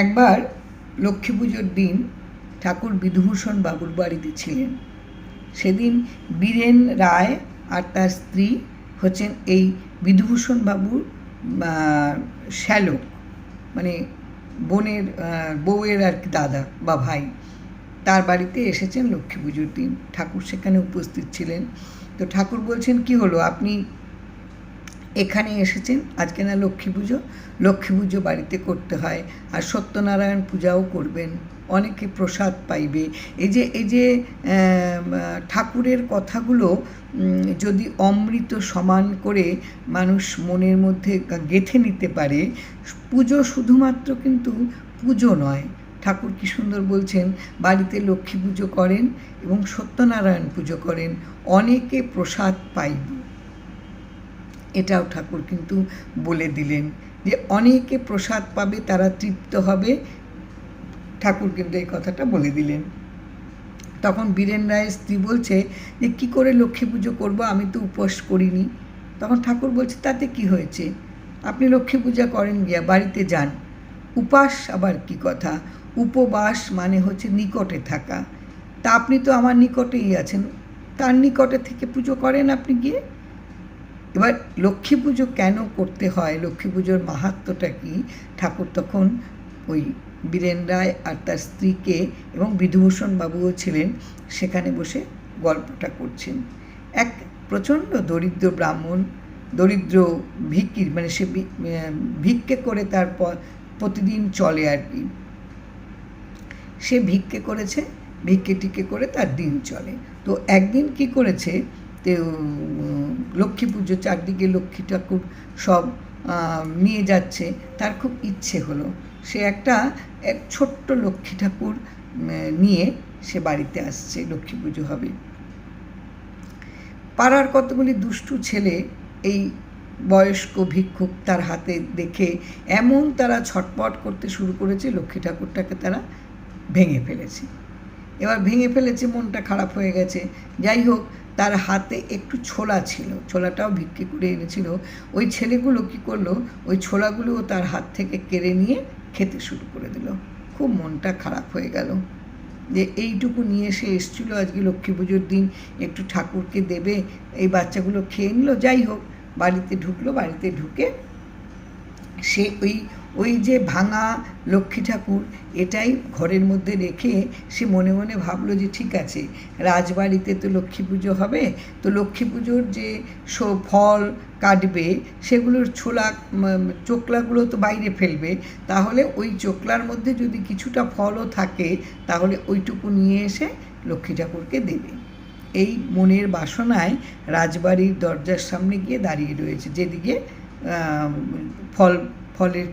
একবার লক্ষ্মী পুজোর দিন ঠাকুর বিধুভূষণ বাবুর বাড়িতে ছিলেন। সেদিন বীরেন রায় আর তার স্ত্রী হচ্ছেন এই বিধুভূষণ বাবুর শ্যালক মানে বোনের বউয়ের আর কি দাদা বা ভাই। তার বাড়িতে এসেছেন লক্ষ্মী পুজোর দিন। ঠাকুর সেখানে উপস্থিত ছিলেন। তো ঠাকুর বলছেন, কি হলো? আপনি এখানে এসেছেন। আজকে না লক্ষ্মী পুজো। লক্ষ্মী পুজো বাড়িতে করতে হয় আর সত্যনারায়ণ পূজাও করবেন। অনেকে প্রসাদ পাইবে। এই যে এই যে ঠাকুরের কথাগুলো যদি অমৃত সমান করে মানুষ মনের মধ্যে গেঁথে নিতে পারে, পুজো শুধুমাত্র কিন্তু পুজো নয়। ঠাকুর কি সুন্দর বলছেন, বাড়িতে লক্ষ্মী পুজো করেন এবং সত্যনারায়ণ পুজো করেন। অনেকে প্রসাদ পাইবে। এটাও ঠাকুর কিন্তু বলে দিলেন যে অনেকে প্রসাদ পাবে, তারা তৃপ্ত হবে। ঠাকুর কিন্তু এই কথাটা বলে দিলেন। তখন বীরেন রায়ের স্ত্রী বলছে যে, কী করে লক্ষ্মী পুজো করব? আমি তো উপোস করিনি। তখন ঠাকুর বলছে, তাতে কি হয়েছে? আপনি লক্ষ্মী পূজা করেন গিয়া, বাড়িতে যান। উপাস আবার কি কথা? উপবাস মানে হচ্ছে নিকটে থাকা। তা আপনি তো আমার নিকটেই আছেন। তার নিকটে থেকে পুজো করেন আপনি গিয়ে? এবার লক্ষ্মী পুজো কেন করতে হয়? লক্ষ্মী পুজোর মাহাত্ম্যটা কি? ঠাকুর তখন ওই বীরেন রায় আর তার স্ত্রীকে এবং বিধুভূষণ বাবুও ছিলেন, সেখানে বসে গল্পটা করছেন। এক প্রচণ্ড দরিদ্র ব্রাহ্মণ, দরিদ্র ভিক্ষির মানে সে ভিক্ষে করে তার প্রতিদিন চলে আর কি। সে ভিক্ষে করেছে ভিক্ষে টিকে করে তার দিন চলে। তো একদিন কি করেছে? লক্ষ্মী পুজো, চারদিকে লক্ষ্মী ঠাকুর সব নিয়ে যাচ্ছে, তার খুব ইচ্ছে হলো। সে একটা এক ছোট্ট লক্ষ্মী ঠাকুর নিয়ে সে বাড়িতে আসছে, লক্ষ্মী পুজো হবে। পাড়ার কতগুলি দুষ্টু ছেলে এই বয়স্ক ভিক্ষুক তার হাতে দেখে এমন তারা ছটপট করতে শুরু করেছে, লক্ষ্মী ঠাকুরটাকে তারা ভেঙে ফেলেছে। এবার ভেঙে ফেলেছে, মনটা খারাপ হয়ে গেছে। যাই হোক তার হাতে একটু ছোলা ছিল, ছোলাটাও বিক্রি করে এনেছিল। ওই ছেলেগুলো কি করল, ওই ছোলাগুলো তার হাত থেকে কেড়ে নিয়ে খেতে শুরু করে দিল। খুব মনটা খারাপ হয়ে গেল যে এইটুকু নিয়ে এসে এসেছিল আজকে লক্ষ্মী পুজোর দিন, একটু ঠাকুরকে দেবে, এই বাচ্চাগুলো খেয়ে নিল, যাই হোক, বাড়িতে ঢুকলো, বাড়িতে ঢুকে সে ওই ওই যে ভাঙা লক্ষ্মী ঠাকুর, এটাই ঘরের মধ্যে রেখে সে মনে মনে ভাবলো যে ঠিক আছে, রাজবাড়িতে তো লক্ষ্মী পুজো হবে, তো লক্ষ্মী পুজোর যে ফল কাটবে, সেগুলোর ছোলা চোকলাগুলো তো বাইরে ফেলবে, তাহলে ওই চোকলার মধ্যে যদি কিছুটা ফলও থাকে, তাহলে ওইটুকু নিয়ে এসে লক্ষ্মী ঠাকুরকে দেবে। এই মনের বাসনায় রাজবাড়ির দরজার সামনে গিয়ে দাঁড়িয়ে রয়েছে, যেদিকে ফল, ফলের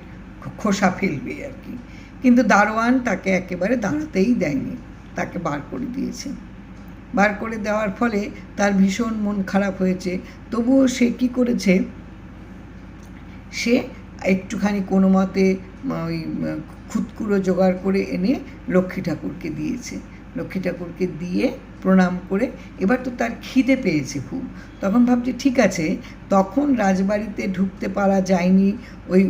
খোসা ফেলবে আর কি। কিন্তু দারোয়ান তাকে একেবারে দাঁড়াতেই দেয়নি, তাকে বার করে দিয়েছে। বার করে দেওয়ার ফলে তার ভীষণ মন খারাপ হয়েছে। তবুও সে কি করেছে? সে একটুখানি কোনো মতে, ওই, খুতকুড়ো জোগাড় করে এনে লক্ষ্মী ঠাকুরকে দিয়েছে। লক্ষ্মী ঠাকুরকে দিয়ে প্রণাম করে, এবার তো তার খিদে পেয়েছে খুব। তখন ভাবছে, ঠিক আছে, তখন রাজবাড়িতে ঢুকতে পারা যায়নি, ওই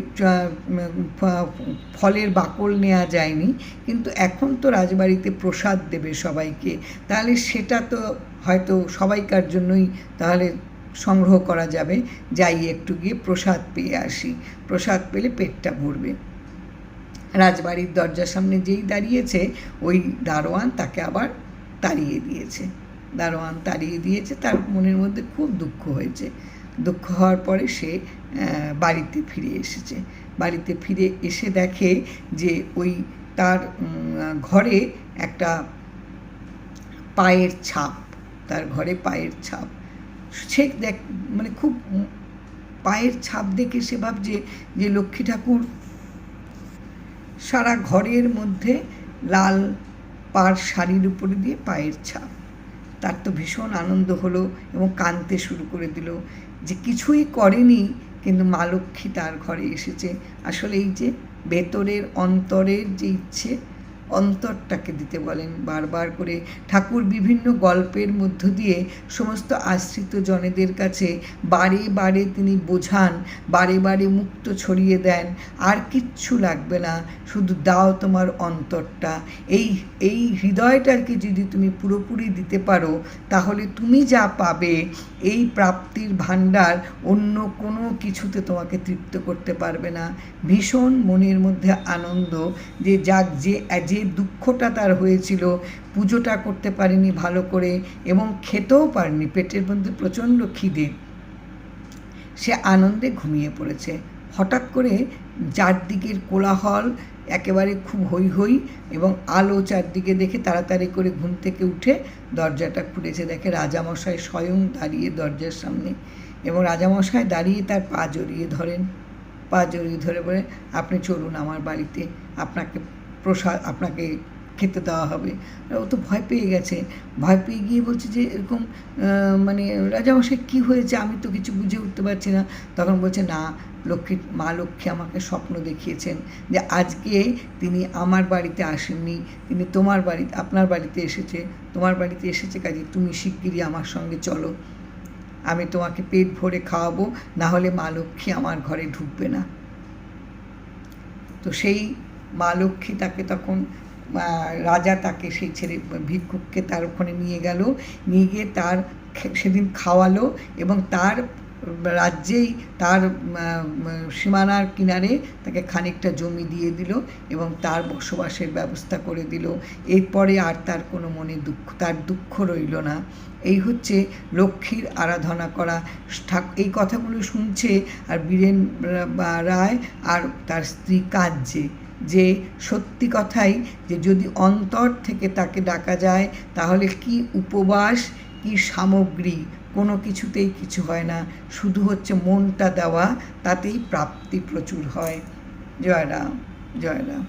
ফলের বাকল নেওয়া যায়নি, কিন্তু এখন তো রাজবাড়িতে প্রসাদ দেবে সবাইকে। তাহলে সেটা তো হয়তো সবাইকার জন্যই তাহলে সংগ্রহ করা যাবে। যাই একটু গিয়ে প্রসাদ পেয়ে আসি। প্রসাদ পেলে পেটটা ভরবে। রাজবাড়ির দরজার সামনে যেই দাঁড়িয়েছে, ওই দারোয়ান তাকে আবার তাড়িয়ে দিয়েছে। দারোয়ান তাড়িয়ে দিয়েছে, তার মনের মধ্যে খুব দুঃখ হয়েছে। দুঃখ হওয়ার পরে সে বাড়িতে ফিরে এসেছে। বাড়িতে ফিরে এসে দেখে যে ওই তার ঘরে একটা পায়ের ছাপ, তার ঘরে পায়ের ছাপ। সে দেখ মানে খুব পায়ের ছাপ দেখে সে ভাবছে যে লক্ষ্মী ঠাকুর সারা ঘরের মধ্যে লাল পার শাড়ির উপরে দিয়ে পায়ের ছাপ। তার তো ভীষণ আনন্দ হলো এবং কাঁদতে শুরু করে দিল যে কিছুই করেনি, কিন্তু মা লক্ষ্মী তার ঘরে এসেছে। আসলে এই যে ভেতরের, অন্তরের যে ইচ্ছে অন্তরটাকে দিতে বলেন। বারবার করে ঠাকুর বিভিন্ন গল্পের মধ্য দিয়ে সমস্ত আশ্রিত জনেদের কাছে বারে বারে তিনি বোঝান, বারে বারে মুক্ত ছড়িয়ে দেন, আর কিচ্ছু লাগবে না, শুধু দাও তোমার অন্তরটা। এই এই হৃদয়টাকে যদি তুমি পুরোপুরি দিতে পারো, তাহলে তুমি যা পাবে, এই প্রাপ্তির ভাণ্ডার অন্য কোনো কিছুতে তোমাকে তৃপ্ত করতে পারবে না। ভীষণ মনের মধ্যে আনন্দ যে যাক, যে যে দুঃখটা তার হয়েছিল, পুজোটা করতে পারেনি ভালো করে এবং খেতেও পারেনি, পেটের মধ্যে প্রচণ্ড খিদে। সে আনন্দে ঘুমিয়ে পড়েছে। হঠাৎ করে চারদিকের কোলাহল একেবারে খুব হই হই এবং আলো চারদিকে দেখে তাড়াতাড়ি করে ঘুম থেকে উঠে দরজাটা খুলেছে। দেখে রাজামশাই স্বয়ং দাঁড়িয়ে দরজার সামনে এবং রাজামশাই দাঁড়িয়ে তার পা জড়িয়ে ধরেন। পা জড়িয়ে ধরে বলে, আপনি চলুন আমার বাড়িতে, আপনাকে প্রসাদ আপনাকে খেতে দেওয়া হবে। ও তো ভয় পেয়ে গেছে। ভয় পেয়ে গিয়ে বলছে যে, এরকম মানে রাজামশাই কী হয়েছে? আমি তো কিছু বুঝে উঠতে পারছি না। তখন বলছে, না, লক্ষ্মী, মা লক্ষ্মী আমাকে স্বপ্ন দেখিয়েছেন যে, আজকে তিনি আমার বাড়িতে আসেননি। তিনি তোমার বাড়ি, আপনার বাড়িতে এসেছে। তোমার বাড়িতে এসেছে কাজে, তুমি শিগগিরই আমার সঙ্গে চলো। আমি তোমাকে পেট ভরে খাওয়াবো। না হলে মা লক্ষ্মী আমার ঘরে ঢুকবে না। তো সেই মা লক্ষ্মী তাকে তখন রাজা তাকে সেই ছেলে, ভিক্ষুককে তার ওখানে নিয়ে গেল, নিয়ে গিয়ে তার সেদিন খাওয়ালো এবং তার রাজ্যেই তার সীমানার কিনারে তাকে খানিকটা জমি দিয়ে দিল এবং তার বসবাসের ব্যবস্থা করে দিল। এরপরে আর তার কোনো মনে দুঃখ, তার দুঃখ রইল না। এই হচ্ছে লক্ষ্মীর আরাধনা করা। এই কথাগুলো শুনছে আর বীরেন রায় আর তার স্ত্রী কাঁদছে। যে সত্যি কথাই যে যদি অন্তর থেকে তাকে ডাকা যায়, তাহলে কি উপবাস, কি সামগ্রী? কোনো কিছুতেই কিছু হয় না। শুধু হচ্ছে মনটা দেওয়া, তাতেই প্রাপ্তি প্রচুর হয়। জয় রাম জয় রাম।